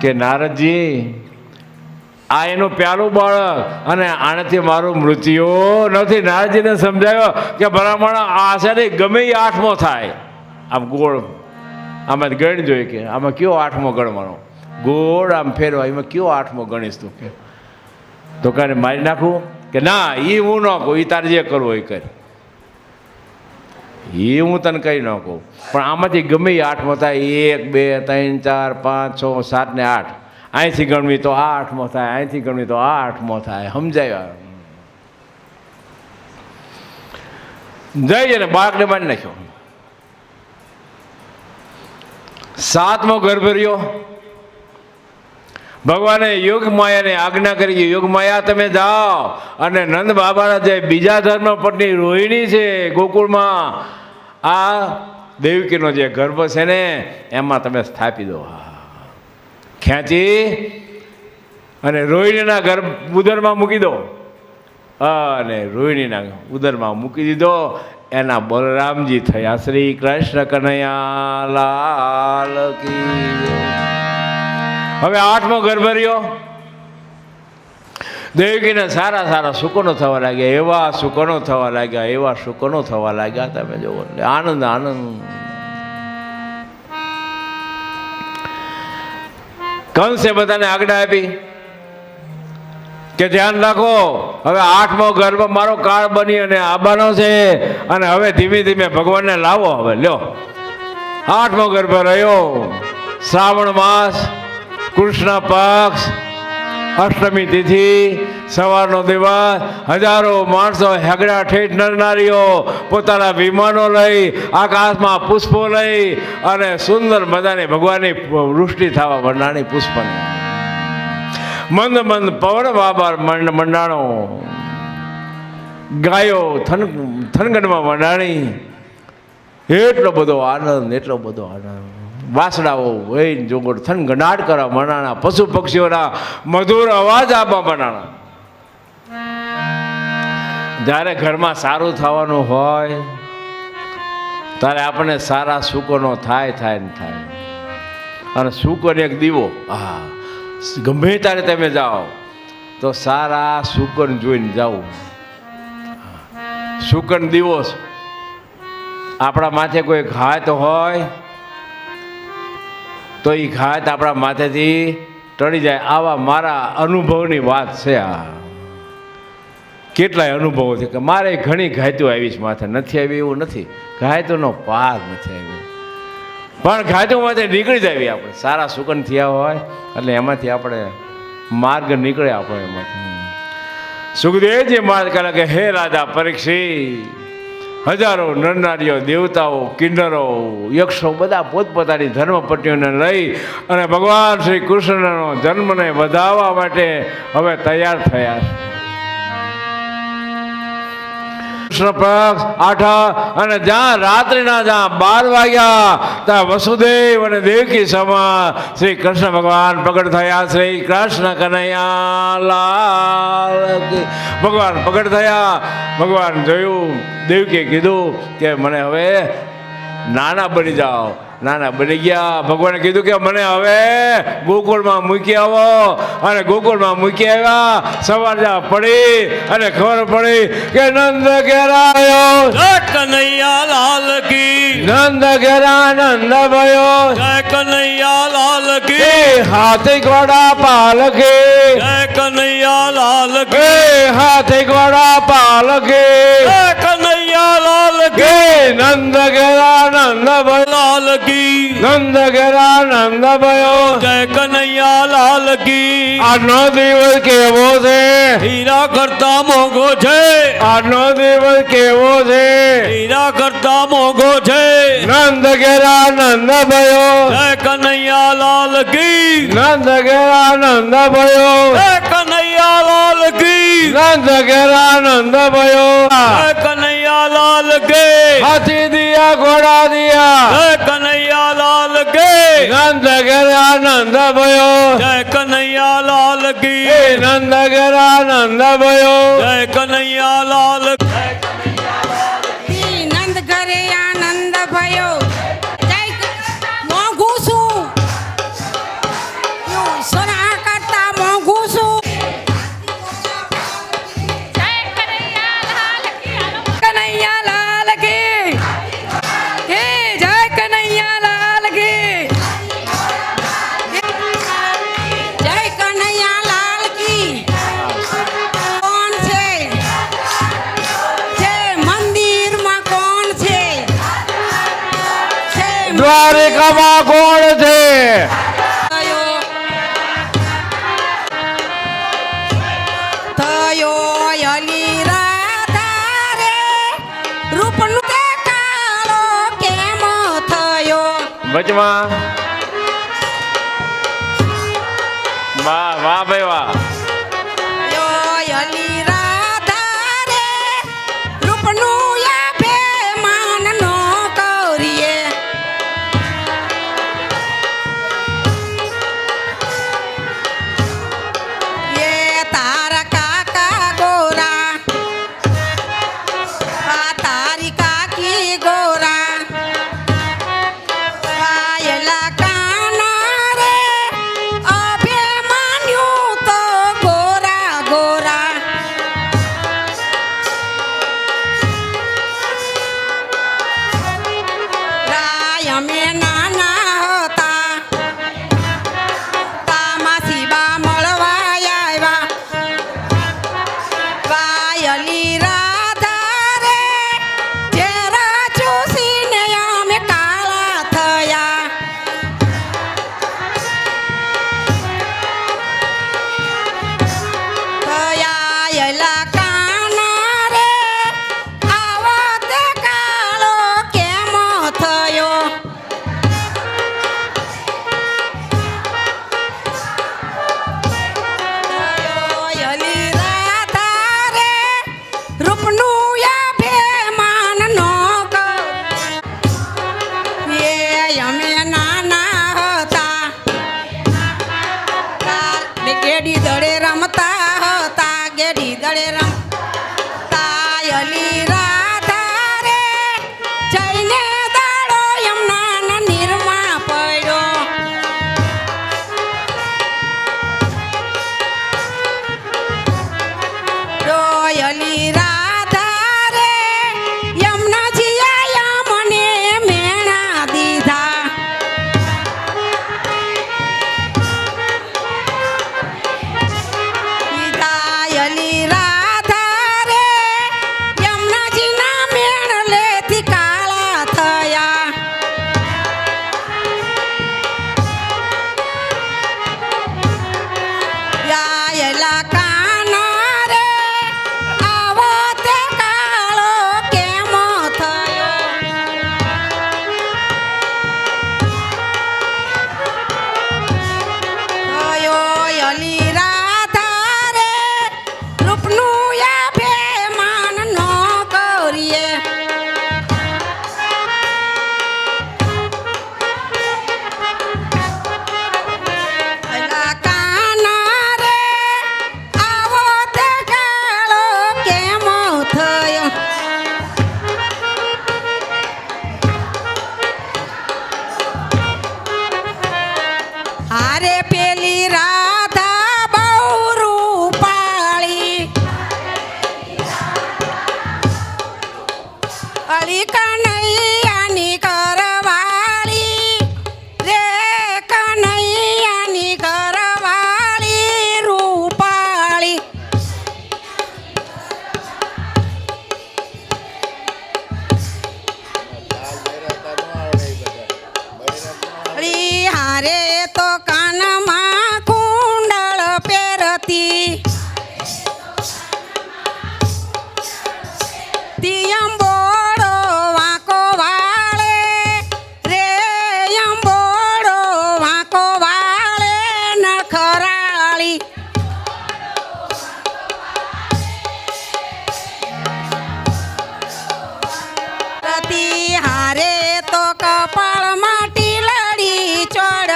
કે નારદજી, આ એનું પ્યાલું બાળક અને આનાથી મારું મૃત્યુ નથી. નારદજીને સમજાયો કે બ્રાહ્મણ આ છે ગમે એ આઠમો થાય. આમ ગોળ, આમાં ગણ જોઈએ કે આમાં કયો આઠમો ગણવાનો? ગોળ આમ ફેરવા, એમાં કયો આઠમો ગણીશ તું કે? તો કાને મારી નાખું? કે, ના એ હું ન કહું એ તારે જે કરવું એ કર. એ હું તને કહી ન કહું. પણ આમાંથી ગમે આઠમો થાય, એક, બે, ત્રણ, ચાર, પાંચ, છ, સાત ને આઠ. અહીંથી ગણવી તો આ આઠમો થાય અહીંથી ગણવી તો આ આઠમો થાય. સમજાય જઈ અને બાળકને મારી નાખ્યો. સાતમો ગર્ભ રહ્યો. ભગવાને યોગ માયાને આજ્ઞા કરી કે, યોગ માયા, તમે જાઓ. અને નંદ બાબાના જે બીજા ધર્મ પત્ની રોહિણી છે ગોકુળમાં, આ દેવકીનો જે ગર્ભ છે ને, એમાં તમે સ્થાપી દો. ખેંચી અને રોહિણીના ગર્ભ ઉદરમાં મૂકી દો. અને રોહિણીના ઉદરમાં મૂકી દીધો. એના બલરામજી થયા શ્રી કૃષ્ણ કનૈયા, લાલ કી. હવે આઠમો ગર્ભ રહ્યો દેવકીને સારા સારા સુકનો થવા લાગ્યા, એવા સુકનો થવા લાગ્યા, એવા સુકનો થવા લાગ્યા, તમે જોવો આનંદ આનંદ. કંસે બધાને આજ્ઞા આપી કે ધ્યાન રાખો, હવે આઠમો ગર્ભ મારો કાળ બની અને આબાનો છે અને હવે ધીમે ધીમે ભગવાનને લાવો હવે, લ્યો. આઠમો ગર્ભ રહ્યો, શ્રાવણ માસ કૃષ્ણ પક્ષ, અષ્ટમી તિથિ, સવારનો દિવસ, હજારો માણસો હેગડા ઠેઠ નરનારીઓ પોતાના વિમાનો લઈ, આકાશમાં પુષ્પો લઈ અને સુંદર મજાની ભગવાનની વૃષ્ટિ થવા મંડાણી પુષ્પની. મંદ મંદ પવન બાબર મંડ મંડાણો. ગાયો થન થનગઢમાં મંડાણી એટલો બધો આનંદ, એટલો બધો આનંદ. વાસડાઓ વૈન જોગોડ થનગનાટ કરવા મનાણા પશુ પક્ષીઓના મધુર અવાજ આપવા મનાણા જ્યારે ઘરમાં સારું થવાનું હોય, ત્યારે આપણને સારા સુકોનો થાય થાય ને થાય. અને સુકોને એક દીવો. હા ગમે ત્યારે તમે જાઓ, તો સારા સુકન જોઈને જાઓ. સુકન દીવો. આપણા માથે કોઈ ઘાત હોય તો એ ઘાત આપણા માથેથી ટળી જાય. આવા મારા અનુભવની વાત છે આ. કેટલાય અનુભવો છે કે મારે ઘણી ઘાયતો આવી છે માથે. નથી આવી એવું નથી. ઘાયતોનો પાર નથી આવ્યો. પણ ઘાયતુંમાંથી નીકળી જાય આપણે. સારા સુકન થયા હોય એટલે એમાંથી આપણે માર્ગ નીકળે આપણો એમાંથી. સુખદેવજી માર્ગ કહે કે હે રાજા પરીક્ષિત હજારો નરનારીઓ, દેવતાઓ, કિન્નરો, યક્ષો બધા પોતપોતાની ધર્મપત્નીઓને લઈ અને ભગવાન શ્રી કૃષ્ણનો જન્મને વધાવવા માટે હવે તૈયાર થયા છે. કૃષ્ણ પક્ષ, આઠા અને જ્યાં રાત્રિના જ્યાં બાર વાગ્યા, ત્યાં વસુદેવ અને દેવકી સમા શ્રી કૃષ્ણ ભગવાન પ્રગટ થયા. શ્રી કૃષ્ણ કનૈયા લાલ ભગવાન પ્રગટ થયા. ભગવાન જોયું, દેવકીએ કીધું કે મને હવે નાના બની જાઓ. નાના બની ગયા. ભગવાને કીધું કે મને હવે ગોકુળમાં મૂકી આવો. અને ગોકુળમાં મૂકી આવ્યા. સવાર જા પડી અને ખબર પડી કે નંદ ઘેરાયો. જય કનૈયા લાલ કી. નંદ ઘેરા નંદ ભયો. જય કનૈયા લાલ કી. હાથી ઘોડા પાલકે જય કનૈયા લાલ કી. હાથી ઘોડા પાલકે જય નંદ ઘેરા નંદ ભયો લાલ કી નંદ ઘેરા નંદ ભયો જય કનૈયા લાલ કી આજનો દિવસ કેવો છે હીરા કરતા મોંઘો છે આનો દિવસ કેવો છે હીરા કરતા મોંઘો છે નંદ ઘેરા નંદ ભયો જય કનૈયા લાલ કી કી નંદ ઘેરા નંદ ભયો કનૈયા લાલ કે. હાથી દિયા ઘોડા દિયા કનૈયા લાલ કે. નંદ ઘેરા નંદ ભયો. જય કનૈયા લાલ કી નંદ ઘેરા નંદ ભયો. જય કનૈયા લાલ ગેડી દળે રમતા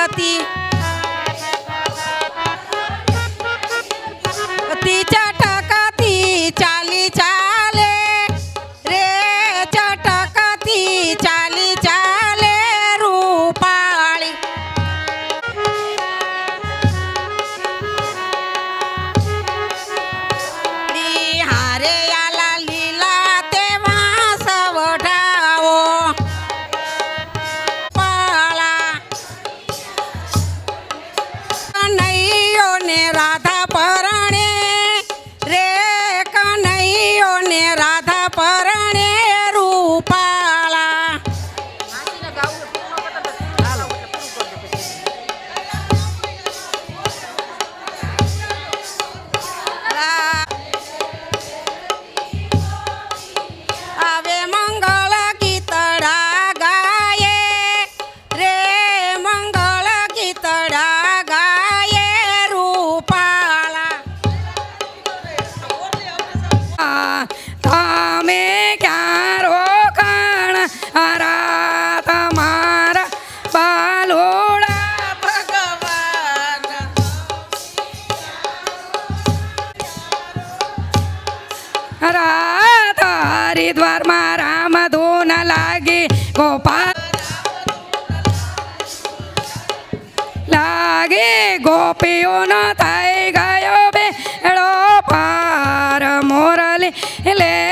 ચડતી તી ગોપીઓનો થાય ગયો બેડો પાર મોરલી લેતા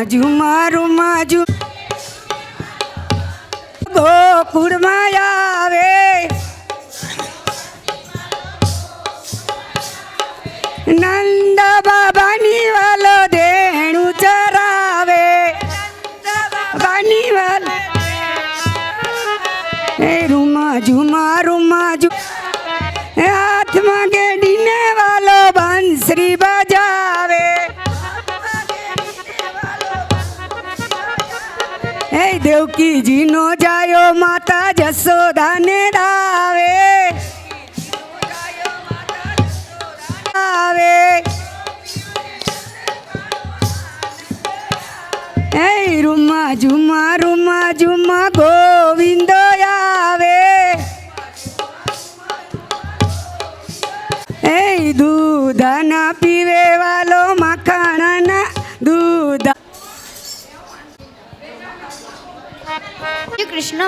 રૂમા મારું માજુ ગોકુળમાં આવે. નંદ બાબાની વાલો દેણું ચરાવે. બાની વાલ. એ રૂમાજુ, મારું માજુ હાથમાં ગેડીને દેવકીજીનો જાયો માતા જસોદાને દાવે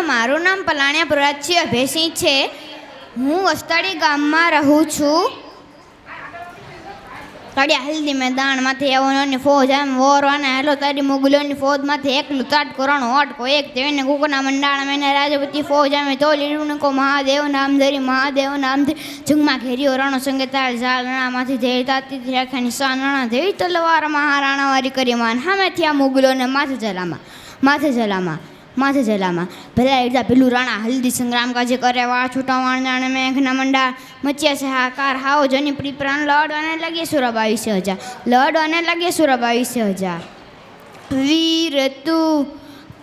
મારું નામ પલાણિયા પુરાજી અભયસિંહ છે. હું વસ્તાડી ગામમાં રહું છું. તળિયા હલ્દી મેદાનમાંથી આવવાનો ફોજ એમ વોરવાના હેલો, તારી મુગલોની ફોજમાંથી એક લુતાટ કરણ ઓટકો એક તેવીને કુકના મંડાણ મેને રાજપતિ ફોજ અમે તો લીલું કો મહાદેવ નામ ધરી, મહાદેવ નામ ધરી. જંગમાં ઘેરીઓ રણો સંગે તાળ ઝાલ રણામાંથી ધેરી તાતી રાખ્યા નિશાન રણા ધેરી તલવાર મહારાણા વારી કરી માન. હામેથી આ મુગલોને માથે જલામાં માથે જલામાં માથે જલામાં ભલે એકદા પેલું રાણા હલ્દી સંગ્રામ કાજે કરે વા છૂટા વાણજાણે મેઘના મંડા મચ્યા છે હાકાર હાઓ જની પ્રી પ્રાણ લડવાને લાગે સુરા બાવીસે હજાર લડવાને લાગે સુરા બાવીસે હજાર વીર તું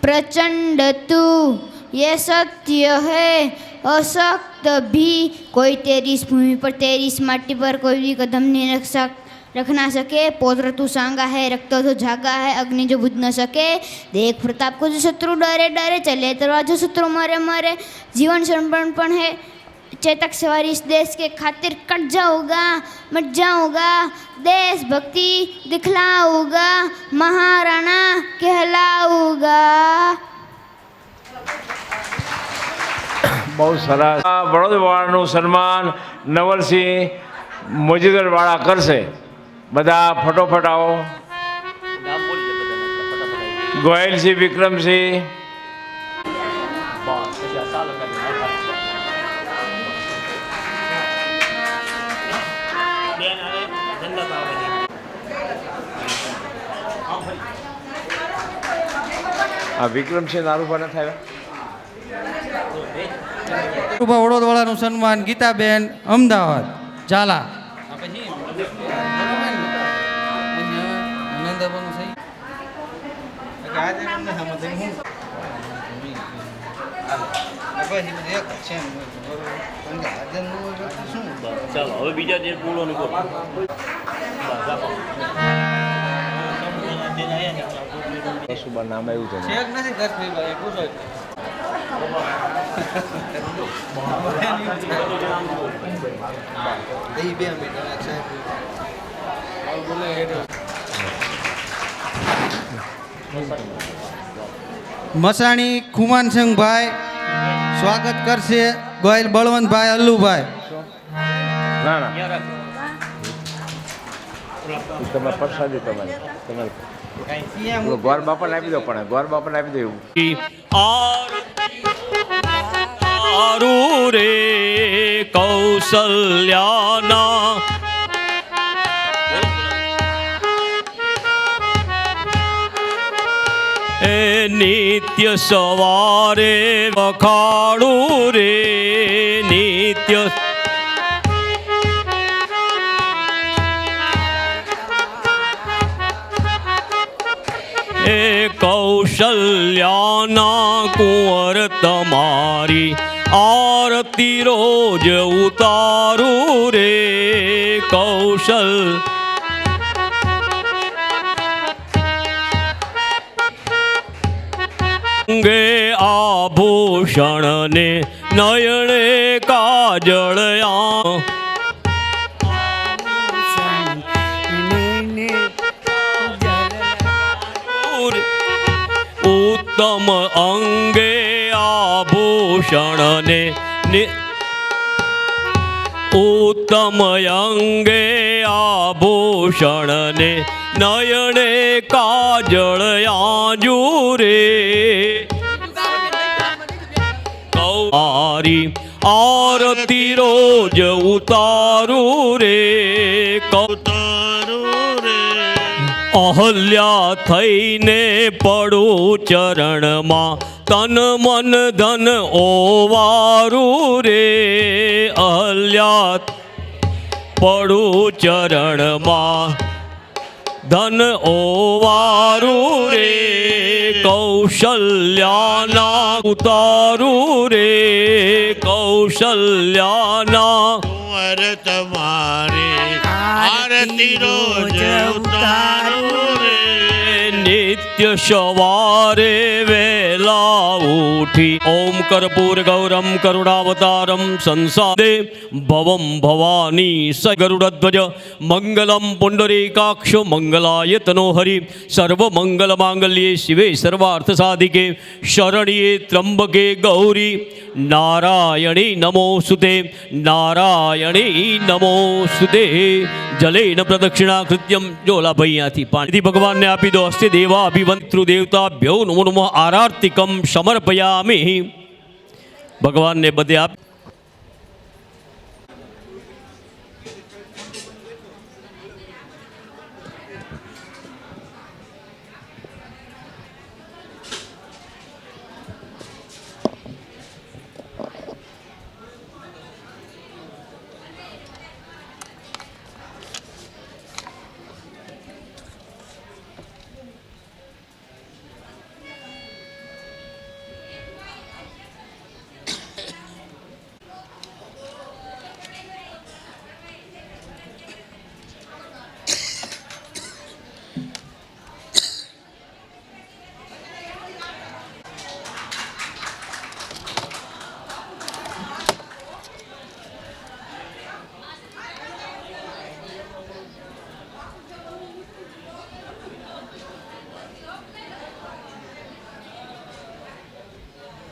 પ્રચંડ તું ये सत्य है असक्त भी कोई तेरी इस भूमि पर तेरी इस माटी पर कोई भी कदम नहीं रख सक रख ना सके पौत्र तू सांगा है रक्त तो जागा है अग्नि जो बुझ न सके देख प्रताप को जो शत्रु डरे डरे चले तलवार जो शत्रु मरे मरे जीवन समर्पण है चेतक सवारी इस देश के खातिर कट जाऊंगा मट जाऊंगा देश भक्ति दिखलाऊंगा महाराणा कहलाऊंगा બહુ સરસ આ વડોદરાનું સન્માન નવલસિંહ મોજીગરવાળા કરશે બધા ફટોફટ આવો. ગોયલસિંહ વિક્રમસિંહ. આ વિક્રમસિંહ નારૂપા નથી આવ્યા? ઊભા વડોદરાનું સન્માન ગીતાબેન અમદાવાદ. ઝાલા. ચાલો હવે બીજા જે બોલોનું બોલો. કશુંબા નામ આવ્યું છે મસાણી ખુમાનસિંહભાઈ સ્વાગત કરશે ગોયલ બળવંતભાઈ અલ્લુભાઈ. ના ના. ઈ તમે પ્રસાદી તમારી. તમારી. ગોર બાપાને આપી દો પણ ગોર બાપાને આપી દો એવું. રે કૌશલ્યાના નિત્ય સવારે વખાડું રે નિત્ય એ કૌશલ્યાના કુંવર તમારી આરતી રોજ ઉતારું રે કૌશલ અંગે આભૂષણ ને નયણે કાજળયા. ઉત્તમ અંગે આભૂષણ ને નિ ઉત્તમ અંગે આભૂષણ ને નયણે કાજળ રે કૌરી આરતી રોજ ઉતારું રે કૌતારું રે અહલ્યા થઈને પડું ચરણમાં તન મન ધન ઓવારું રે અહલ્યા પડું ચરણમાં ધન ઓવારું રે કૌશલ્યાના ઉતારું રે કૌશલ્યાના કુંવર તમારે આરતી રોજ ઉતારું રે નિત્ય સવારે વેલા ઉઠી ઓમ કર્પૂર ગૌરમ કરુણાવતારમ સંસાદે ભવમ ભવાની સ ગરુડધ્વજ મંગલમ પુંડરીકાક્ષ મંગલાયતનો હરિ સર્વમંગલ માંગલ્યે શિવે સર્વાર્થ સાધિકે શરણ્યે ત્રંબકે ગૌરી નારાયણી નમોસ્તુતે નારાયણી નમોસ્તુતે જલેન પ્રદક્ષિણા કૃત્યમ જોલા ભૈયાથી પાણીથી ભગવાનને આપી દો અસ્તે દેવા અભિવંતૃ દેવતાભ્યો નમો નમો આરાર્તિકમ સમર્પયામિ. ભગવાનને બધે આપ